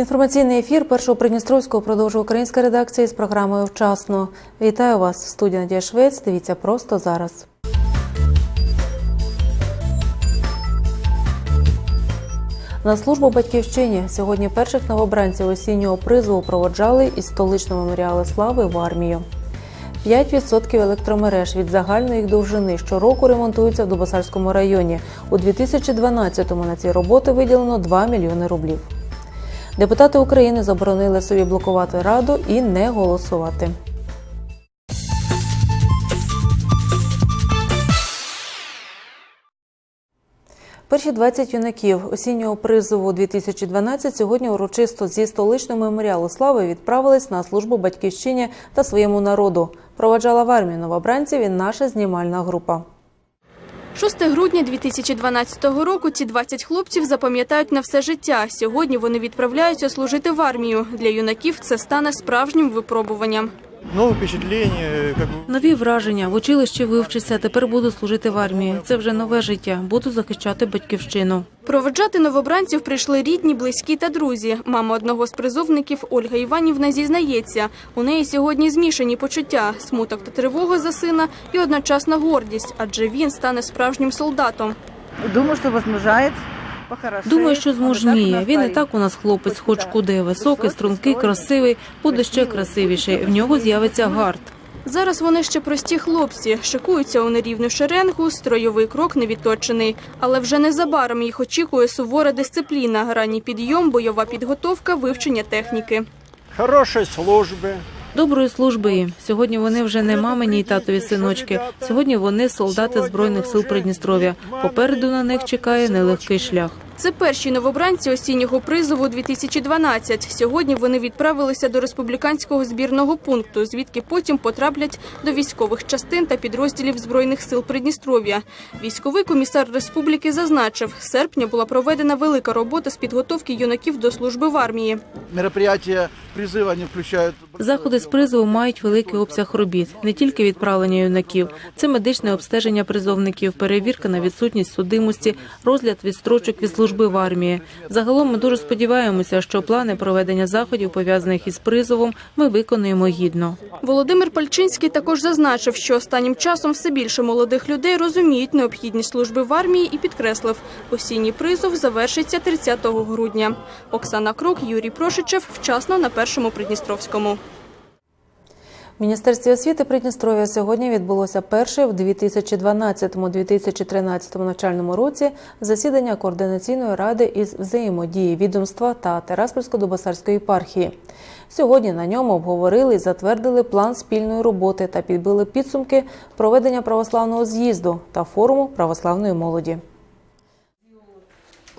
Інформаційний ефір першого Придністровського продовжує українська редакція з програмою Вчасно. Вітаю вас, студія Надія Швець. Дивіться просто зараз. На службу батьківщині сьогодні перших новобранців осіннього призову проводжали із столичного меморіалу слави в армію. 5% електромереж від загальної їх довжини щороку ремонтуються в Дубосарському районі. У 2012-му на ці роботи виділено 2 мільйони рублів. Депутати України заборонили собі блокувати раду і не голосувати. Перші 20 юнаків осіннього призову 2012 сьогодні урочисто зі столичного меморіалу слави відправились на службу батьківщині та своєму народу. Проведжала в армію новобранців і наша знімальна група. 6 грудня 2012 року ці 20 хлопців запам'ятають на все життя. Сьогодні вони відправляються служити в армію. Для юнаків це стане справжнім випробуванням. Нове бы Нові враження в училищі вивчуся. Тепер буду служити в армії. Це вже нове життя. Буду захищати батьківщину. Проведжати новобранців прийшли рідні, близькі та друзі. Мама одного з призовників Ольга Іванівна зізнається, у неї сьогодні змішані почуття, смуток та тривога за сина і одночасна гордість, адже він стане справжнім солдатом. Думаю, що возмужає. Думаю, що змужніє. Він і так у нас хлопець, хоч куди високий, стрункий, красивий. Буде ще красивіший. В нього з'явиться гард. Зараз вони ще прості хлопці, шикуються у нерівну шеренгу, стройовий крок не відточений. Але вже незабаром їх очікує сувора дисципліна, ранній підйом, бойова підготовка, вивчення техніки. хорошей службы. Доброї служби їм. Сьогодні вони вже не мамині й татові синочки. Сьогодні вони солдати збройних сил Придністров'я. Попереду на них чекає нелегкий шлях. Це перші новобранці осіннього призову 2012. Сьогодні вони відправилися до республіканського збірного пункту, звідки потім потраплять до військових частин та підрозділів збройних сил Придністров'я. Військовий комісар республіки зазначив, з серпня була проведена велика робота з підготовки юнаків до служби в армії. Мероприятия призыва не включают... Заходи з призову мають великий обсяг робіт, не тільки відправлення юнаків. Це медичне обстеження призовників, перевірка на відсутність судимості, розгляд відстрочок від служби в армії. Загалом ми дуже сподіваємося, що плани проведення заходів пов'язаних із призовом ми виконуємо гідно. Володимир Пальчинський також зазначив, що останнім часом все більше молодих людей розуміють необхідність служби в армії і підкреслив, осінній призов завершиться 30 грудня. Оксана Крук, Юрій Прошичев. Вчасно на першому Придністровському. Міністерстві освіти Придністров'я сьогодні відбулося перше в 2012-2013 навчальному році засідання координаційної ради із взаємодії відомства та Тераспольсько-Дубосарської єпархії. Сьогодні на ньому обговорили і затвердили план спільної роботи та підбили підсумки проведення православного з'їзду та форуму православної молоді.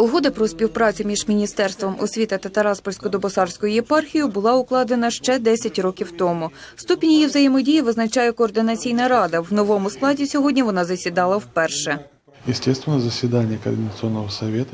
Угода про співпрацю між Міністерством освіти та Тараспольсько-Добосарською єпархією була укладена ще 10 років тому. Ступінь її взаємодії визначає координаційна рада. В новому складі сьогодні вона засідала вперше.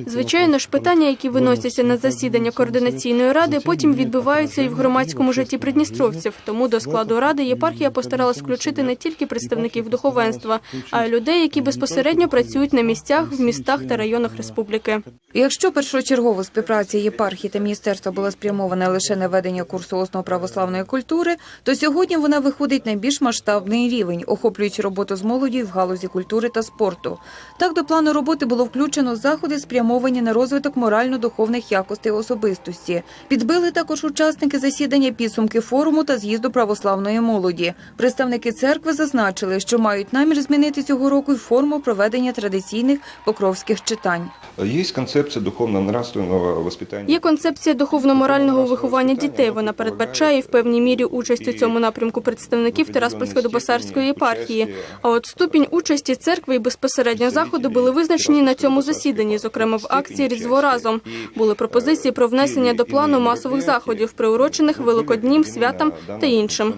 Звичайно ж, питання, які виносяться на засідання координаційної ради, потім відбиваються і в громадському житті придністровців. Тому до складу ради єпархія постаралась включити не тільки представників духовенства, а й людей, які безпосередньо працюють на місцях в містах та районах республіки. Якщо першочергово співпраця єпархії та міністерства була спрямована лише на ведення курсу основ православної культури, то сьогодні вона виходить на більш масштабний рівень, охоплюючи роботу з молоді в галузі культури та спорту. Так до плану роботи було включено заходи, спрямовані на розвиток морально-духовних якостей особистості. Підбили також учасники засідання підсумки форуму та з'їзду православної молоді. Представники церкви зазначили, що мають намір змінити цього року й форму проведення традиційних покровських читань. Есть концепция духовно-нравственного воспитания. Є концепція духовно-морального виховання дітей. Вона передбачає і в певній мірі участь у цьому напрямку представників Тераспольсько-Добосарської єпархії. А от ступінь участі церкви і безпосередньо заходу були визначені на цьому засіданні, зокрема в акції Різдво разом. Були пропозиції про внесення до плану масових заходів, приурочених великоднім, святам та іншим.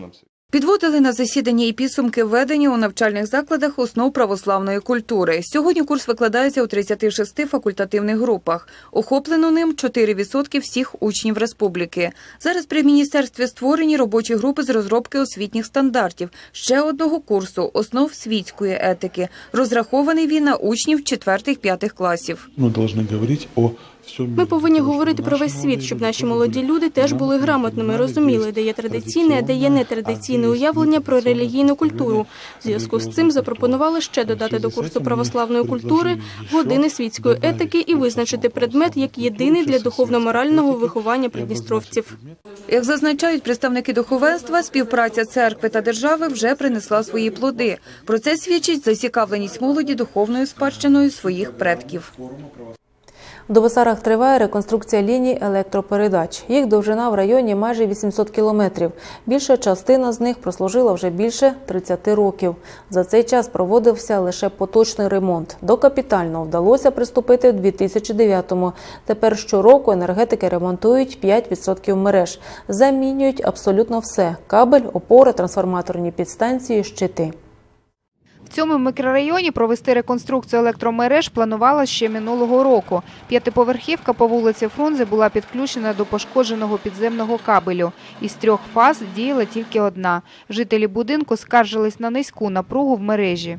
Підводили на засідання і підсумки введення у навчальних закладах основ православної культури. Сьогодні курс викладається у 36 факультативних групах. Охоплено ним 4% всіх учнів республіки. Зараз при міністерстві створені робочі групи з розробки освітніх стандартів, ще одного курсу основ світської етики. Розрахований він на учнів 4-5 класів. Мы должны говорить о Всё Ми мире, повинні потому что говорити про наши весь світ, молодые щоб люди наші тоже молоді были люди теж були грамотными, грамотними, знали, розуміли, де де є є традиційне, а де є нетрадиційне уявлення про релігійну культуру. В зв'язку з цим запропонували ще додати до курсу православної культури години світської етики і визначити предмет як єдиний для духовно-морального виховання придністровців. Як зазначають представники духовенства, співпраця церкви та держави вже принесла свої плоди. Про це свідчить зацікавленість молоді духовною спадщиною своїх предків. В Добосарах триває реконструкція ліній електропередач. Їх довжина в районі майже 800 кілометрів. Більша частина з них прослужила вже більше 30 років. За цей час проводився лише поточний ремонт. До капітального вдалося приступити в 2009-му. Тепер щороку енергетики ремонтують 5% мереж. Замінюють абсолютно все – кабель, опори, трансформаторні підстанції, щити. В цьому мікрорайоні провести реконструкцію електромереж планувала ще минулого року. П'ятиповерхівка по вулиці Фрунзе була підключена до пошкодженого підземного кабелю. Із трьох фаз діяла тільки одна. Жителі будинку скаржились на низьку напругу в мережі.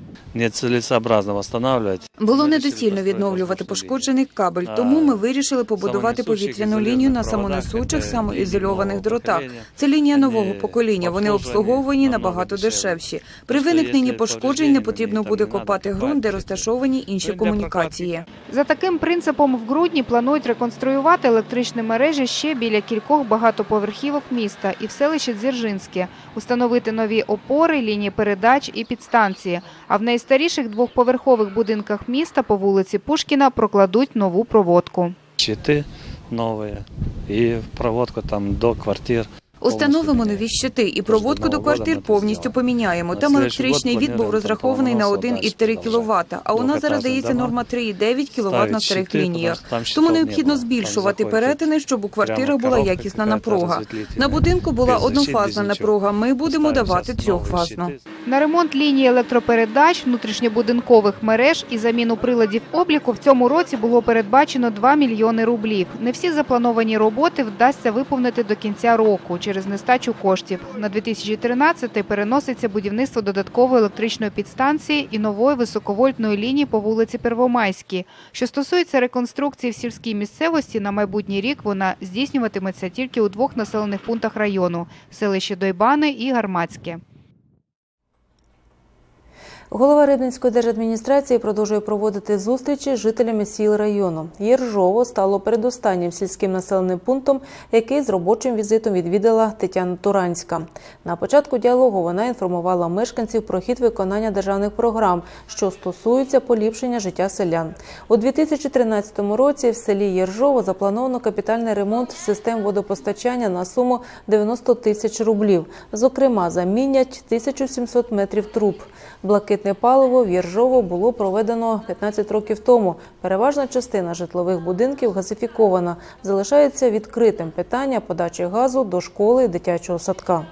Було недоцільно відновлювати пошкоджений кабель, тому ми вирішили побудувати повітряну лінію на самонесучих самоізольованих дротах. Це лінія нового покоління. Вони обслуговувані набагато дешевші. При виникненні пошкоджень не потрібно буде копати ґрунт, де розташовані інші комунікації. За таким принципом в грудні планують реконструювати електричні мережі ще біля кількох багатоповерхівок міста і в селищі Дзержинське, установити нові опори, лінії передач і підстанції. А в найстаріших двохповерхових будинках міста по вулиці Пушкіна прокладуть нову проводку. Щиты новые и проводку там до квартир. Установимо нові щити і проводку до квартир повністю поміняємо. Там електричний від був розрахований на 1,3 кВт, а у нас зараз дається норма 3,9 кВт на старих лініях. Тому необхідно збільшувати перетини, щоб у квартирах була якісна напруга. На будинку була однофазна напруга. Ми будемо давати трьохфазну. На ремонт лінії електропередач, внутрішньобудинкових мереж і заміну приладів обліку в цьому році було передбачено 2 мільйони рублів. Не всі заплановані роботи вдасться виповнити до кінця року через нестачу коштів. На 2013 переноситься будівництво додаткової електричної підстанції і нової високовольтної лінії по вулиці Первомайській. Що стосується реконструкції в сільській місцевості, на майбутній рік вона здійснюватиметься тільки у двох населених пунктах району – селищі Дойбани і Гармацьке. Голова Рибницької держадміністрації продовжує проводити зустрічі з жителями сіл району. Єржово стало передостаннім сільським населеним пунктом, який з робочим візитом відвідала Тетяна Туранська. На початку діалогу вона інформувала мешканців про хід виконання державних програм, що стосуються поліпшення життя селян. У 2013 році в селі Єржово заплановано капітальний ремонт систем водопостачання на суму 90 тисяч рублів. Зокрема, замінять 1700 метрів труб. Блакитне паливо в Єржово було проведено 15 років тому. Переважна частина житлових будинків газифікована. Залишається відкритим питання подачі газу до школи і дитячого садка.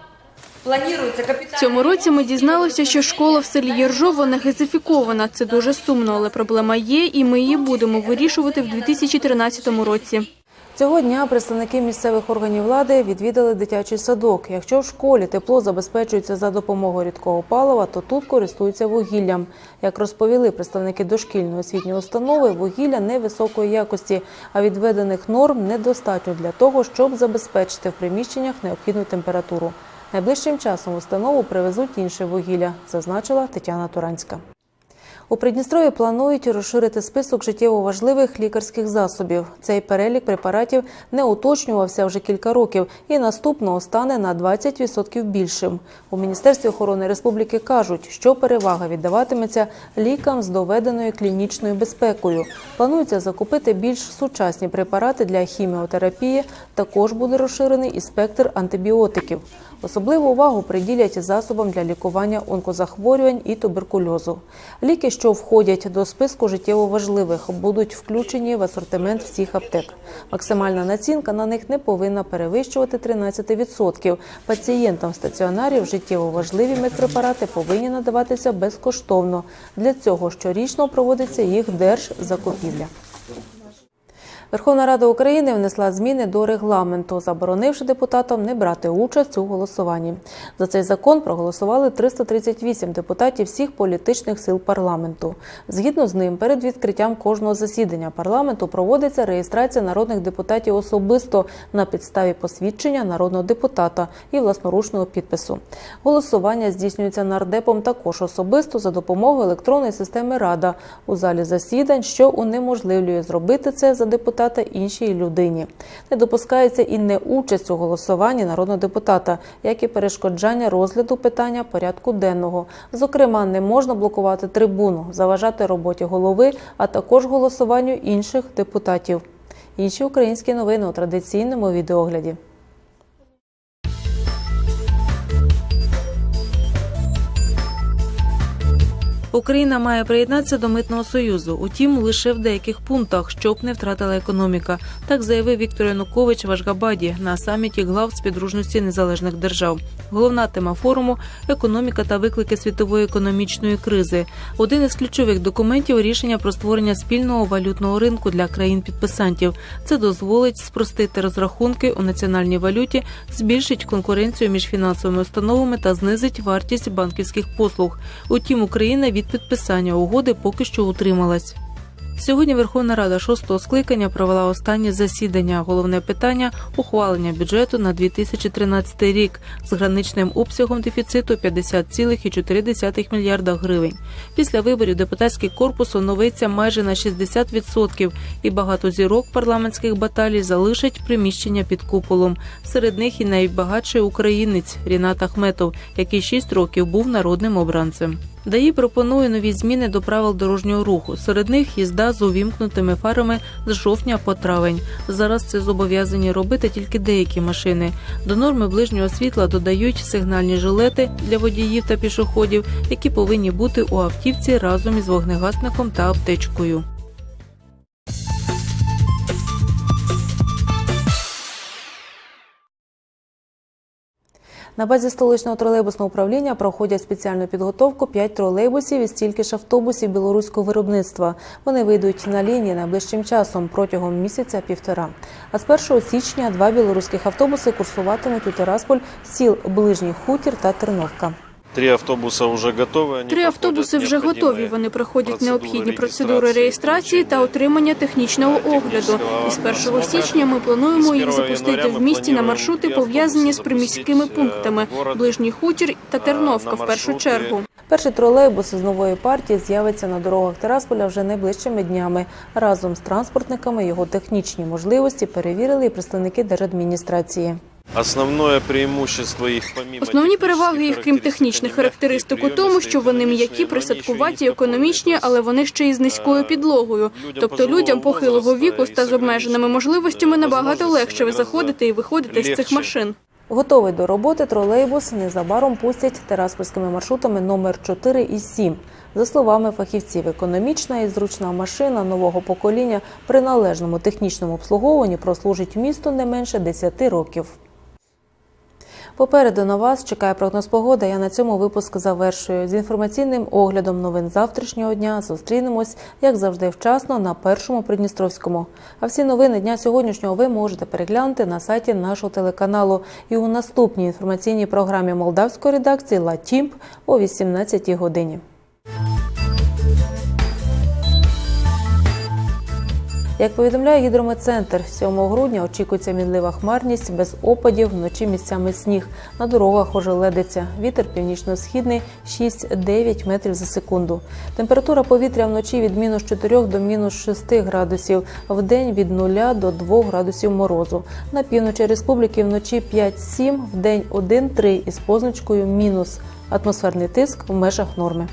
В цьому році ми дізналися, що школа в селі Єржово не газифікована. Це дуже сумно, але проблема є, і ми її будемо вирішувати в 2013 році. Цього дня представники місцевих органів влади відвідали дитячий садок. Якщо в школі тепло забезпечується за допомогою рідкого палива, то тут користуються вугіллям. Як розповіли представники дошкільної освітньої установи, вугілля невисокої якості, а відведених норм недостатньо для того, щоб забезпечити в приміщеннях необхідну температуру. Найближчим часом в установу привезуть інше вугілля, зазначила Тетяна Туранська. У Придністрові планують розширити список життєво важливих лікарських засобів. Цей перелік препаратів не уточнювався вже кілька років і наступного стане на 20% більшим. У Міністерстві охорони республіки кажуть, що перевага віддаватиметься лікам з доведеною клінічною безпекою. Планується закупити більш сучасні препарати для хіміотерапії. Також буде розширений і спектр антибіотиків. Особливу увагу приділять засобам для лікування онкозахворювань і туберкульозу. Ліки, що входять до списку життєво важливих, будуть включені в асортимент всіх аптек. Максимальна націнка на них не повинна перевищувати 13%. Пацієнтам стаціонарів життєво важливі медпрепарати повинні надаватися безкоштовно. Для цього щорічно проводиться їх держзакупівля. Верховна Рада України внесла зміни до регламенту, заборонивши депутатам не брати участь у голосуванні. За цей закон проголосували 338 депутатів всіх політичних сил парламенту. Згідно з ним, перед відкриттям кожного засідання парламенту проводиться реєстрація народних депутатів особисто на підставі посвідчення народного депутата і власноручного підпису. Голосування здійснюється нардепом також особисто за допомогою електронної системи Рада у залі засідань, що унеможливлює зробити це за депутата іншій людині. Не допускається і неучасть у голосуванні народного депутата, як і перешкоджання розгляду питання порядку денного. Зокрема, не можна блокувати трибуну, заважати роботі голови, а також голосуванню інших депутатів. Інші українські новини у традиційному відеогляді. Україна має приєднатися до митного союзу, утім лише в деяких пунктах, щоб не втратила економіка. Так заявив Віктор Янукович в Ашгабаді на саміті глав співдружності незалежних держав. Головна тема форуму економіка та виклики світової економічної кризи. Один із ключових документів рішення про створення спільного валютного ринку для країн-підписантів. Це дозволить спростити розрахунки у національній валюті, збільшить конкуренцію між фінансовими установами та знизить вартість банківських послуг. Утім, Україна від підписання угоди поки що утрималась. Сьогодні Верховна Рада шостого скликання провела останнє засідання. Головне питання ухвалення бюджету на 2013 рік з граничним обсягом дефіциту 50,4 мільярда гривень. Після виборів депутатський корпус оновиться майже на 60%, і багато зірок парламентських баталій залишать приміщення під куполом. Серед них і найбагатший українець Рінат Ахметов, який 6 років був народним обранцем. ДАІ пропонує нові зміни до правил дорожнього руху. Серед них їзда з увімкнутими фарами з жовтня по травень. Зараз це зобов'язані робити тільки деякі машини. До норми ближнього світла додають сигнальні жилети для водіїв та пішоходів, які повинні бути у автівці разом із вогнегасником та аптечкою. На базі столичного тролейбусного управління проходять спеціальну підготовку 5 тролейбусів і стільки ж автобусів білоруського виробництва. Вони вийдуть на лінії найближчим часом протягом місяця-півтора. А з 1 січня два білоруських автобуси курсуватимуть у Тирасполь, сіл Ближній Хутір та Терновка. Три автобуса вже готові. Три автобуси вже готові. Вони проходять необхідні процедури реєстрації та отримання технічного огляду. І з 1 січня ми плануємо їх запустити в місті на маршрути, пов'язані з приміськими пунктами Ближній хутір та Терновка в першу чергу. Перший тролейбус з нової партії з'явиться на дорогах Тирасполя вже найближчими днями. Разом з транспортниками його технічні можливості перевірили і представники держадміністрації. Основне преимущество їх помимо Основні переваги їх, крім технічних характеристик, у тому, що вони м'які, присадкуваті, економічні, але вони ще й з низькою підлогою. Тобто людям похилого віку та з обмеженими можливостями набагато легше заходити і виходити з цих машин. Готовий до роботи тролейбус незабаром пустять тераспольськими маршрутами номер 4 і 7. За словами фахівців, економічна і зручна машина нового покоління при належному технічному обслуговуванні прослужить місту не менше 10 років. Попереду на вас чекає прогноз погоди. Я на цьому випуск завершую. З інформаційним оглядом новин завтрашнього дня зустрінемось, як завжди, вчасно на першому Придністровському. А всі новини дня сьогоднішнього ви можете переглянути на сайті нашого телеканалу і у наступній інформаційній програмі молдавської редакції «Ла-Тімп» о 18 годині. Як повідомляє гідрометцентр, 7 грудня очікується мінлива хмарність без опадів, вночі місцями сніг. На дорогах ожеледиться. Вітер північно-східний 6-9 метрів за секунду. Температура повітря вночі від мінус 4 до мінус 6 градусів, в день від 0 до 2 градусів морозу. На півночі республіки вночі 5-7, в день 1-3 із позначкою мінус. Атмосферний тиск в межах норми.